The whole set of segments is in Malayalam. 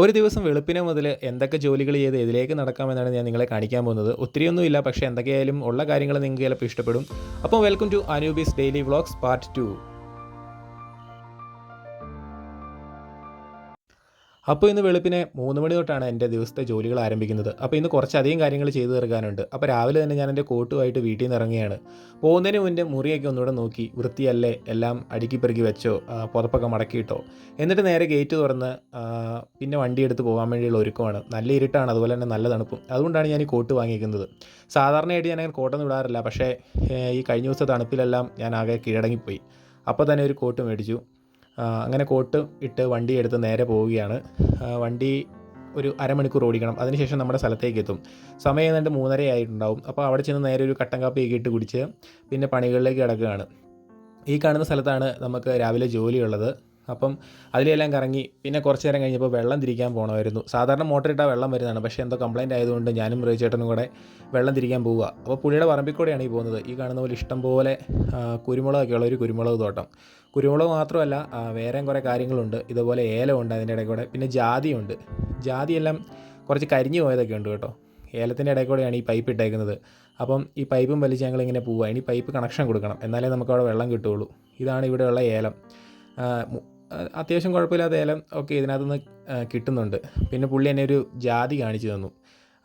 ഒരു ദിവസം വെളുപ്പിനെ മുതൽ എന്തൊക്കെ ജോലികൾ ചെയ്ത് ഇതിലേക്ക് നടക്കാമെന്നാണ് ഞാൻ നിങ്ങളെ കാണിക്കാൻ പോകുന്നത്. ഒത്തിരിയൊന്നുമില്ല പക്ഷേ എന്തൊക്കെയായാലും ഉള്ള കാര്യങ്ങൾ നിങ്ങൾക്ക് ചിലപ്പോൾ ഇഷ്ടപ്പെടും. അപ്പോൾ welcome to Anubis daily vlogs part two അപ്പോൾ ഇന്ന് വെളുപ്പിനെ മൂന്ന് മണി തൊട്ടാണ് എന്റെ ദിവസത്തെ ജോലികൾ ആരംഭിക്കുന്നത്. അപ്പോൾ ഇന്ന് കുറച്ചധികം കാര്യങ്ങൾ ചെയ്തു തീർക്കാനുണ്ട്. അപ്പോൾ രാവിലെ തന്നെ ഞാൻ എന്റെ കോട്ടുമായിട്ട് വീട്ടിൽ നിന്ന് ഇറങ്ങിയാണ് പോകുന്നതിന് മുന്നേ മുറിയൊക്കെ ഒന്നുകൂടെ നോക്കി വൃത്തിയല്ലേ? എല്ലാം അടുക്കി പെറുക്കി വെച്ചോ? പുറപ്പൊക്കെ മടക്കിയിട്ടോ? എന്നിട്ട് നേരെ ഗേറ്റ് തുറന്ന് പിന്നെ വണ്ടി എടുത്ത് പോകാൻ വേണ്ടിയുള്ള ഒരുക്കമാണ്. നല്ല ഇരുട്ടാണ് അതുപോലെ തന്നെ നല്ല തണുപ്പും. അതുകൊണ്ടാണ് ഞാൻ ഈ കോട്ട് വാങ്ങിയിരിക്കുന്നത്. സാധാരണയായിട്ട് ഞാൻ അങ്ങനെ കോട്ടൊന്നും ഇടാറില്ല. പക്ഷേ ഈ കഴിഞ്ഞ ദിവസത്തെ തണുപ്പിലെല്ലാം ഞാൻ ആകെ കീഴടങ്ങിപ്പോയി. അപ്പോൾ തന്നെ ഒരു കോട്ട് മേടിച്ചു. അങ്ങനെ കോട്ട് ഇട്ട് വണ്ടി എടുത്ത് നേരെ പോവുകയാണ്. വണ്ടി ഒരു അരമണിക്കൂർ ഓടിക്കണം. അതിനുശേഷം നമ്മുടെ സ്ഥലത്തേക്ക് എത്തും. സമയം ഏതാണ്ട് മൂന്നര ആയിട്ടുണ്ടാവും. അപ്പോൾ അവിടെ ചെന്ന് നേരെ ഒരു കട്ടൻ കാപ്പിയൊക്കെ ഇട്ട് കുടിച്ച് പിന്നെ പണികളിലേക്ക് കിടക്കുകയാണ്. ഈ കാണുന്ന സ്ഥലത്താണ് നമുക്ക് രാവിലെ ജോലിയുള്ളത്. അപ്പം അതിലെല്ലാം കറങ്ങി പിന്നെ കുറച്ച് നേരം കഴിഞ്ഞപ്പോൾ വെള്ളം തിരിക്കാൻ പോകണമായിരുന്നു സാധാരണ മോട്ടർ ഇട്ടാൽ വെള്ളം വരുന്നതാണ്. പക്ഷേ എന്തോ കംപ്ലൈന്റ് ആയതുകൊണ്ട് ഞാനും ചേട്ടനും കൂടെ വെള്ളം തിരിക്കാൻ പോവുക. അപ്പോൾ പുഴയുടെ പറമ്പിൽ കൂടെയാണ് ഈ പോകുന്നത്. ഈ കാണുന്ന പോലെ ഇഷ്ടം പോലെ കുരുമുളകൊക്കെ ഉള്ള ഒരു കുരുമുളക് തോട്ടം. കുരുമുളക് മാത്രമല്ല വേറെയും കുറേ കാര്യങ്ങളുണ്ട്. ഇതുപോലെ ഏലമുണ്ട് അതിന്റെ ഇടയിൽ കൂടെ പിന്നെ ജാതിയുണ്ട്. ജാതിയെല്ലാം കുറച്ച് കരിഞ്ഞു പോയതൊക്കെ ഉണ്ട് കേട്ടോ. ഏലത്തിന്റെ ഇടയിൽ കൂടെയാണ് ഈ പൈപ്പ് ഇട്ടേക്കുന്നത്. അപ്പം ഈ പൈപ്പും വലിച്ച് ഞങ്ങൾ ഇങ്ങനെ പോവുക. ഇനി പൈപ്പ് കണക്ഷൻ കൊടുക്കണം. എന്നാലേ നമുക്ക് അവിടെ വെള്ളം കിട്ടുകയുള്ളൂ. ഇതാണ് ഇവിടെയുള്ള ഏലം. അത്യാവശ്യം കുഴപ്പമില്ലാത്ത ഏലം ഒക്കെ ഇതിനകത്തുനിന്ന് നിന്ന് കിട്ടുന്നുണ്ട്. പിന്നെ പുള്ളി എന്നെ ഒരു ജാതി കാണിച്ചു തന്നു.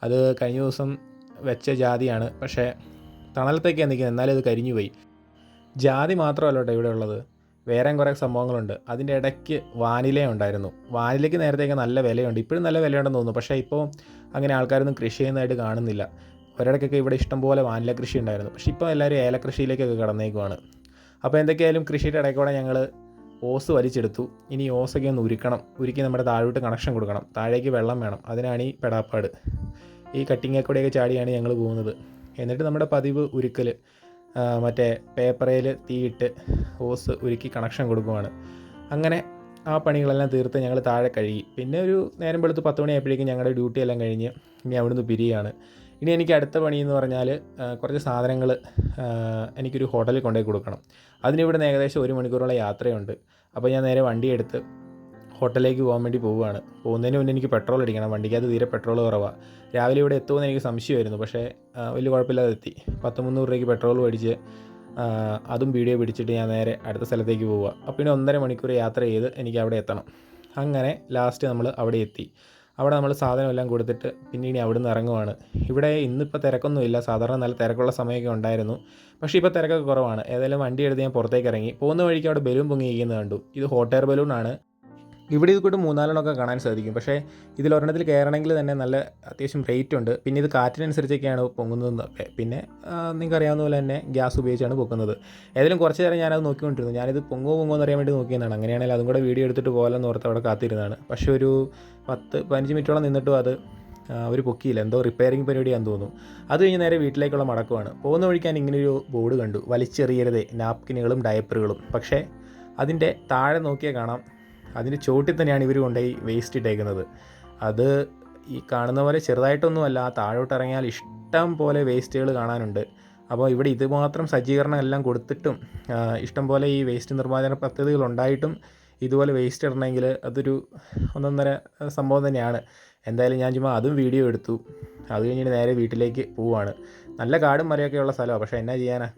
അത് കഴിഞ്ഞ ദിവസം വെച്ച ജാതിയാണ്. പക്ഷേ തണലത്തേക്കാണ് നിൽക്കുന്നത്. എന്നാലും അത് കരിഞ്ഞു പോയി. ജാതി മാത്രമല്ല കേട്ടോ ഇവിടെ ഉള്ളത്. വേറെയും കുറേ സംഭവങ്ങളുണ്ട്. അതിന്റെ ഇടയ്ക്ക് വാനില ഉണ്ടായിരുന്നു. വാനിലയ്ക്ക് നേരത്തേക്ക് നല്ല വിലയുണ്ട്. ഇപ്പോഴും നല്ല വിലയുണ്ടെന്ന് തോന്നുന്നു. പക്ഷേ ഇപ്പോൾ അങ്ങനെ ആൾക്കാരൊന്നും കൃഷി ചെയ്യുന്നതായിട്ട് കാണുന്നില്ല. ഒരിടയ്ക്കൊക്കെ ഇവിടെ ഇഷ്ടംപോലെ വാനില കൃഷി ഉണ്ടായിരുന്നു. പക്ഷേ ഇപ്പോൾ എല്ലാവരും ഏലകൃഷിയിലേക്കൊക്കെ കടന്നേക്കുവാണ്. അപ്പോൾ എന്തൊക്കെയായാലും കൃഷിയുടെ ഇടയ്ക്കൂടെ ഞങ്ങൾ ഓസ് വലിച്ചെടുത്തു. ഇനി ഓസൊക്കെ ഒന്ന് ഉരുക്കണം. ഉരുക്കി നമ്മുടെ താഴോട്ട് കണക്ഷൻ കൊടുക്കണം. താഴേക്ക് വെള്ളം വേണം. അതിനാണ് ഈ പെടാപ്പാട്. ഈ കട്ടിങ്ങെ കൂടെയൊക്കെ ചാടിയാണ് ഞങ്ങൾ പോകുന്നത്. എന്നിട്ട് നമ്മുടെ പതിവ് ഉരുക്കൽ മറ്റേ പേപ്പറയിൽ തീയിട്ട് ഓസ് ഉരുക്കി കണക്ഷൻ കൊടുക്കുവാണ്. അങ്ങനെ ആ പണികളെല്ലാം തീർത്ത് ഞങ്ങൾ താഴെ കഴുകി. പിന്നെ ഒരു നേരം വെളുത്ത് പത്ത് മണിയായപ്പോഴേക്കും ഞങ്ങളുടെ ഡ്യൂട്ടി എല്ലാം കഴിഞ്ഞ് ഇനി അവിടുന്ന് പിരിയാണ്. ഇനി എനിക്ക് അടുത്ത പണി എന്ന് പറഞ്ഞാൽ കുറച്ച് സാധനങ്ങൾ എനിക്കൊരു ഹോട്ടലിൽ കൊണ്ടുപോയി കൊടുക്കണം. അതിനിവിടുന്ന് ഏകദേശം ഒരു മണിക്കൂറോളം യാത്രയുണ്ട്. അപ്പോൾ ഞാൻ നേരെ വണ്ടി എടുത്ത് ഹോട്ടലിലേക്ക് പോകാൻ വേണ്ടി പോവുകയാണ്. പോകുന്നതിന് മുന്നേ എനിക്ക് പെട്രോൾ അടിക്കണം. വണ്ടിക്കകത്ത് തീരെ പെട്രോൾ കുറവാണ് രാവിലെ ഇവിടെ എത്തുമെന്ന് എനിക്ക് സംശയമായിരുന്നു. പക്ഷേ വലിയ കുഴപ്പമില്ലാതെ എത്തി. പത്ത് മുന്നൂറ് രൂപയ്ക്ക് പെട്രോൾ മേടിച്ച് അതും വീഡിയോ പിടിച്ചിട്ട് ഞാൻ നേരെ അടുത്ത സ്ഥലത്തേക്ക് പോവുക. അപ്പോൾ പിന്നെ ഒന്നര മണിക്കൂർ യാത്ര ചെയ്ത് എനിക്ക് അവിടെ എത്തണം. അങ്ങനെ ലാസ്റ്റ് നമ്മൾ അവിടെ എത്തി. അവിടെ നമ്മൾ സാധനം എല്ലാം കൊടുത്തിട്ട് പിന്നെ ഇനി അവിടെ നിന്ന് ഇറങ്ങുവാണ്. ഇവിടെ ഇന്നിപ്പോൾ തിരക്കൊന്നുമില്ല. സാധാരണ നല്ല തിരക്കുള്ള സമയമൊക്കെ ഉണ്ടായിരുന്നു. പക്ഷേ ഇപ്പോൾ തിരക്കൊക്കെ കുറവാണ്. ഏതായാലും വണ്ടി എടുത്ത് ഞാൻ പുറത്തേക്ക് ഇറങ്ങി. പോകുന്ന വഴിക്ക് അവിടെ ബലൂൺ പൊങ്ങിയിരിക്കുന്നത് കണ്ടു. ഇത് ഹോട്ട് എയർ ആണ്. ഇവിടെ ഇത് കൂട്ട് മൂന്നാലെണ്ണമൊക്കെ കാണാൻ സാധിക്കും. പക്ഷേ ഇതിൽ ഒരെണ്ണത്തിൽ കയറണമെങ്കിൽ തന്നെ നല്ല അത്യാവശ്യം റേറ്റ് ഉണ്ട്. പിന്നെ ഇത് കാറ്റിനനുസരിച്ചൊക്കെയാണ് പൊങ്ങുന്നത് പിന്നെ നിങ്ങൾക്ക് അറിയാവുന്ന പോലെ തന്നെ ഗ്യാസ് ഉപയോഗിച്ചാണ് പൊക്കുന്നത്. ഏതായാലും കുറച്ച് നേരം ഞാനത് നോക്കിക്കൊണ്ടിരുന്നു. ഞാനിത് പൊങ്ങോ പൊങ്ങോ എന്ന് അറിയാൻ വേണ്ടി നോക്കിയതാണ് അങ്ങനെയാണെങ്കിൽ അതും കൂടെ വീഡിയോ എടുത്തിട്ട് പോകാമെന്ന് ഓർത്ത് അവിടെ കാത്തിരുന്നതാണ്. പക്ഷേ ഒരു പത്ത് പതിനഞ്ച് മിനിറ്റോളം നിന്നിട്ടും അത് അവർ പൊക്കിയില്ല. എന്തോ റിപ്പയറിംഗ് പരിപാടിയാണെന്ന് തോന്നുന്നു. അത് കഴിഞ്ഞ് നേരെ വീട്ടിലേക്കുള്ള മടക്കമാണ്. പോകുന്ന വഴിക്ക് ഞാൻ ഇങ്ങനെ ഒരു ബോർഡ് കണ്ടു. വലിച്ചെറിയരുതേ. നാപ്കിനുകളും ഡയപ്പറുകളും പക്ഷേ അതിന്റെ താഴെ നോക്കിയാൽ കാണാം. അതിന്റെ ചോട്ടിൽ തന്നെയാണ് ഇവർ കൊണ്ടുപോയി വേസ്റ്റ് ഇട്ടേക്കുന്നത്. അത് ഈ കാണുന്ന പോലെ ചെറുതായിട്ടൊന്നുമല്ല. താഴോട്ട് ഇറങ്ങിയാൽ ഇഷ്ടം പോലെ വേസ്റ്റുകൾ കാണാനുണ്ട്. അപ്പോൾ ഇവിടെ ഇതുമാത്രം സജ്ജീകരണം എല്ലാം കൊടുത്തിട്ടും ഇഷ്ടം പോലെ ഈ വേസ്റ്റ് നിർമ്മാർജന പദ്ധതികൾ ഉണ്ടായിട്ടും ഇതുപോലെ വേസ്റ്റ് ഇടണമെങ്കിൽ അതൊരു ഒന്നൊന്നര സംഭവം തന്നെയാണ്. എന്തായാലും ഞാൻ ചുമ്മാ അതും വീഡിയോ എടുത്തു. അത് കഴിഞ്ഞിട്ട് നേരെ വീട്ടിലേക്ക് പോവാണ്. നല്ല കാടും മരയൊക്കെ സ്ഥലമാണ് പക്ഷേ എന്നാ ചെയ്യാനാ?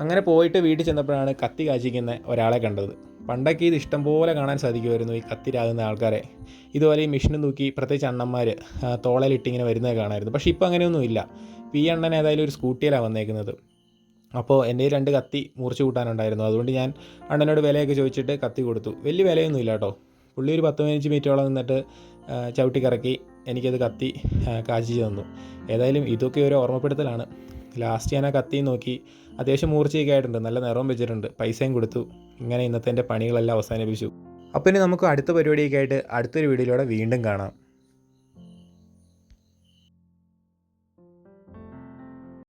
അങ്ങനെ പോയിട്ട് വീട്ടിൽ ചെന്നപ്പോഴാണ് കത്തി കാച്ചിക്കുന്ന ഒരാളെ കണ്ടത്. പണ്ടൊക്കെ ഇത് ഇഷ്ടംപോലെ കാണാൻ സാധിക്കുമായിരുന്നു ഈ കത്തി രാകുന്ന ആൾക്കാരെ. ഇതുപോലെ ഈ മെഷീൻ തൂക്കി പ്രത്യേകിച്ച് അണ്ണന്മാർ തോളയിലിട്ടിങ്ങനെ വരുന്നത് കാണാമായിരുന്നു. പക്ഷേ ഇപ്പോൾ അങ്ങനെയൊന്നുമില്ല. പി അണ്ണൻ ഏതായാലും ഒരു സ്കൂട്ടിയിലാണ് വന്നേക്കുന്നത്. അപ്പോൾ എന്റെ രണ്ട് കത്തി മുറിച്ച് കൂട്ടാനുണ്ടായിരുന്നു. അതുകൊണ്ട് ഞാൻ അണ്ണനോട് വിലയൊക്കെ ചോദിച്ചിട്ട് കത്തി കൊടുത്തു. വലിയ വിലയൊന്നും ഇല്ല കേട്ടോ. പുള്ളി ഒരു പത്ത് പതിനഞ്ച് മിനിറ്റോളം നിന്നിട്ട് ചവിട്ടി ചവിട്ടിക്കറക്കി എനിക്കത് കത്തി കാച്ചി തന്നു. ഏതായാലും ഇതൊക്കെ ഒരു ഓർമ്മപ്പെടുത്തലാണ്. ലാസ്റ്റ് ഞാൻ ആ കത്തി നോക്കി അത്യാവശ്യം മൂർച്ചയൊക്കെ ആയിട്ടുണ്ട്. നല്ല നിറവും വെച്ചിട്ടുണ്ട്. പൈസയും കൊടുത്തു. ഇങ്ങനെ ഇന്നത്തെ എന്റെ പണികളെല്ലാം അവസാനിപ്പിച്ചു. അപ്പോൾ ഇനി നമുക്ക് അടുത്ത പരിപാടിയൊക്കെ ആയിട്ട് അടുത്തൊരു വീഡിയോയിലൂടെ വീണ്ടും കാണാം.